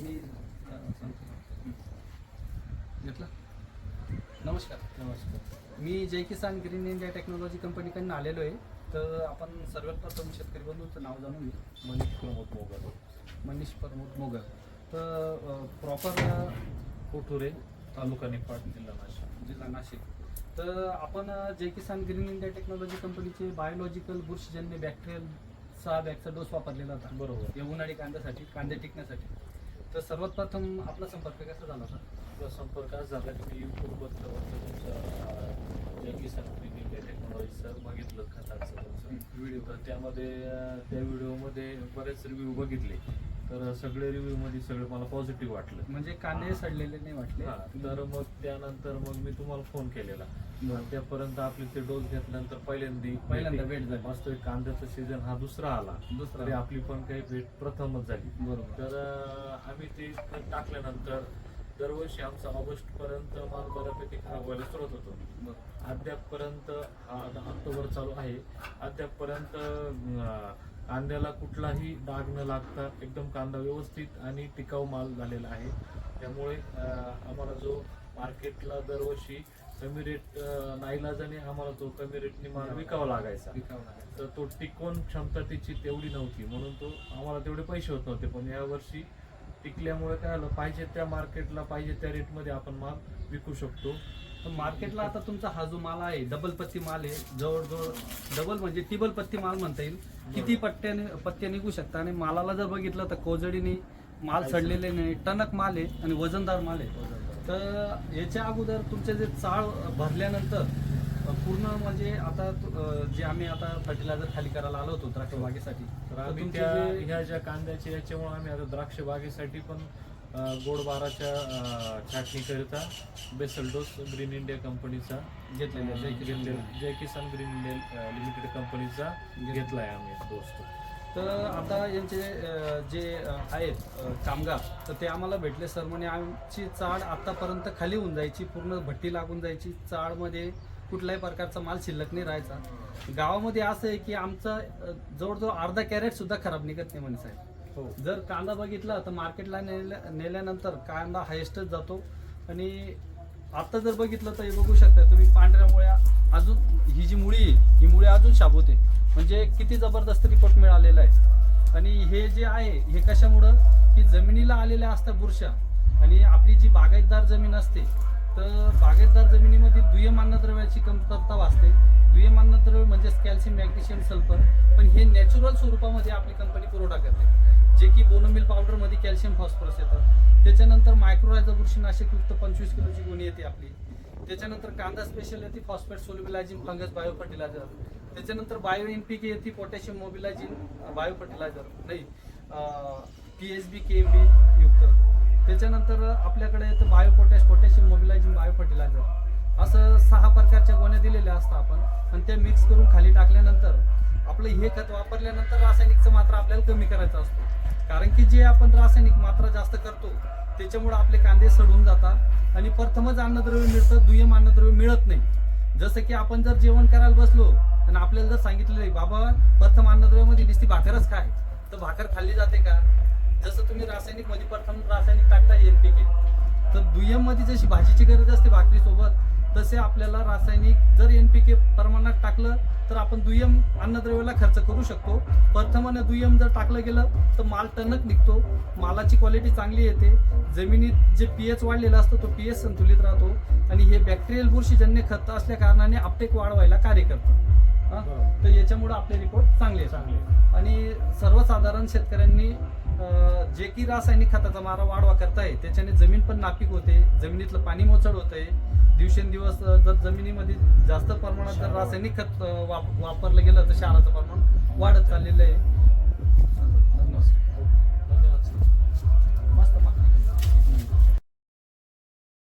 मी अं, सांगतो. घेतला? नमस्कार. नमस्कार मी Jai Kisan green India technology कंपनीकडून आलेलो आहे. तर आपण सर्वात प्रथम शेतकरी बंधूंचं नाव जाणून घेऊ. मनीष प्रमोद मोगल मनीष प्रमोद मोगर. तर प्रॉपर कोठुरे तालुका निफाड जिल्हा नाशिक. जिल्हा नाशिक. तर आपण Jai Kisan green India technology कंपनीचे बायोलॉजिकल बुरशीजन्य बॅक्टेरियल सहा बॅगचा डोस वापरलेला होता. बरोबर. या उन्हाळी कांद्यासाठी कांदे टिकण्यासाठी. तर सर्वात प्रथम आपला संपर्क कसा झाला होता? आपला संपर्क असा झाला की मी यूट्यूबवरचं तुमचं इंडिया टेक्नॉलॉजीचं बघितलं खताचं तुमचं. व्हिडिओ. तर त्यामध्ये त्या व्हिडिओमध्ये बरेच रिव्ह्यू बघितले. तर सगळे रिव्ह्यूमध्ये सगळे मला पॉझिटिव्ह वाटलं. म्हणजे कांदे सडलेले नाही वाटले? हा, तर मग त्यानंतर मग मी तुम्हाला फोन केलेला. त्यापर्यंत आपले ते डोस घेतल्यानंतर पहिल्यांदा पहिल्यांदा भेट. झाली. वास्तविक कांद्याचा सीझन हा दुसरा आला. दुसरा. आपली पण काही भेट प्रथमच झाली. बरोबर. तर आम्ही ते टाकल्यानंतर दरवर्षी आमचा ऑगस्ट पर्यंत माल बऱ्यापैकी खराब व्हायला सुरुवात होतो. अद्यापपर्यंत हा आता ऑक्टोबर चालू आहे. अद्यापपर्यंत कांद्याला कुठलाही डाग न लागता एकदम कांदा व्यवस्थित आणि टिकाऊ माल झालेला आहे. त्यामुळे आम्हाला जो मार्केटला दरवर्षी कमी रेट नाईलाजाने आम्हाला तो कमी रेटने माल विकावा लागायचा. तर तो टिकवून क्षमता त्याची तेवढी नव्हती. म्हणून तो आम्हाला तेवढे पैसे होत नव्हते. पण यावर्षी टिकल्यामुळे काय झालं? पाहिजे त्या मार्केटला पाहिजे त्या रेटमध्ये आपण माल विकू शकतो. तर मार्केटला आता तुमचा हा जो माल आहे डबल पत्ती माल आहे जवळजवळ डबल म्हणजे टिबल पत्ती माल म्हणता येईल. किती पट्ट्याने पत्त्या निघू शकता? आणि मालाला जर बघितलं तर कोजडीने माल सडलेले नाही टणक माल आहे आणि वजनदार माल आहे. तर याच्या अगोदर तुमचे जे चाळ भरल्यानंतर पूर्ण म्हणजे आता जे आम्ही आता फर्टिलायझर खाली करायला आलो होतो द्राक्ष बागेसाठी तर आम्ही त्या ह्या ज्या कांद्याच्या याच्यामुळे आम्ही आता द्राक्ष बागेसाठी पण अं, गोड बाराच्या छाटणीकरिता बेसल डोस ग्रीन इंडिया कंपनीचा घेतलेले आहे, जय किसान घेतलेला Jai Kisan green India limited कंपनीचा घेतलाय आम्ही डोस तो. तर आता यांचे जे आहेत कामगार तर ते आम्हाला भेटले सर म्हणे आमची चाळ आतापर्यंत खाली होऊन जायची पूर्ण भट्टी लागून जायची चाळमध्ये कुठल्याही प्रकारचा माल शिल्लक नाही राहायचा. गावामध्ये असं आहे की आमचा जवळजवळ अर्धा कॅरेट सुद्धा खराब निघत नाही म्हणे साहेब. हो. जर कांदा बघितला तर मार्केटला नेल्या नेल्यानंतर कांदा हायेस्टच जातो. आणि आता जर बघितलं तर हे बघू शकता तुम्ही पांढऱ्या मुळ्या अजून ही जी मुळी ही मुळी अजून शाबूत म्हणजे किती जबरदस्त रिपोर्ट मिळालेला आहे. आणि हे जे आहे हे कशामुळं? की जमिनीला आलेल्या असतात बुरशा. आणि आपली जी बागायतदार जमीन असते तर बागेतदार जमिनीमध्ये दुय्यम अन्नद्रव्याची कमतरता भासते. दुय्यम अन्नद्रव्य म्हणजेच कॅल्शियम मॅग्नेशियम सल्फर पण हे नॅचरल स्वरूपामध्ये आपली कंपनी पुरवठा करते. जे की बोनोमिल पावडरमध्ये कॅल्शियम फॉस्फरस येतं. त्याच्यानंतर मायक्रोरायझा बुरशीनाशक युक्त पंचवीस किलोची गुणी येते आपली. त्याच्यानंतर कांदा स्पेशल येते phosphate solubilising fungus bio fertiliser त्याच्यानंतर बायो एन पी के येते पोटॅशियम मोबिलायझिन बायो फर्टिलायझर नाही P H B K M B युक्त. त्याच्यानंतर आपल्याकडे येतं bio potash potassium mobilising bio fertiliser असं सहा प्रकारच्या गोण्या दिलेल्या असतात आपण. आणि त्या मिक्स करून खाली टाकल्यानंतर आपलं हे खत वापरल्यानंतर रासायनिकचं मात्रा आपल्याला कमी करायचा असतो. कारण की जे आपण रासायनिक मात्रा जास्त करतो त्याच्यामुळे आपले कांदे सडून जातात. आणि प्रथमच अन्नद्रव्य मिळतं दुय्यम अन्नद्रव्य मिळत नाही. जसं की आपण जर जेवण करायला बसलो आणि आपल्याला जर सांगितलं बाबा प्रथम अन्नद्रव्यामध्ये नुसती भाकरच काय तर भाकर खाल्ली जाते का? जसं तुम्ही रासायनिकमध्ये प्रथम रासायनिक टाकता एनपीके तर दुय्यममध्ये जशी भाजीची गरज असते भाकरीसोबत तसे आपल्याला रासायनिक जर एनपीके प्रमाणात टाकलं तर आपण दुय्यम अन्नद्रव्याला खर्च करू शकतो. प्रथम आणि दुय्यम जर टाकलं गेलं तर माल टणक निघतो. मालाची क्वालिटी चांगली येते. जमिनीत जे पी एच वाढलेला असतो तो पी एच संतुलित राहतो. आणि हे बॅक्टेरियल बुरशीजन्य खत असल्या कारणाने आपटेक वाढवायला कार्य करतं. तर याच्यामुळे आपले रिपोर्ट चांगले चांगले आणि सर्वसाधारण शेतकऱ्यांनी जे की रासायनिक खताचा मारा वाढवा करताय त्याच्याने जमीन पण नापीक होते जमिनीतलं पाणी मोचड होतंय. दिवसेंदिवस जर जमिनीमध्ये जास्त प्रमाणात जर रासायनिक खत वाप- वापरलं गेलं तर क्षाराचं प्रमाण वाढत चाललेलं आहे.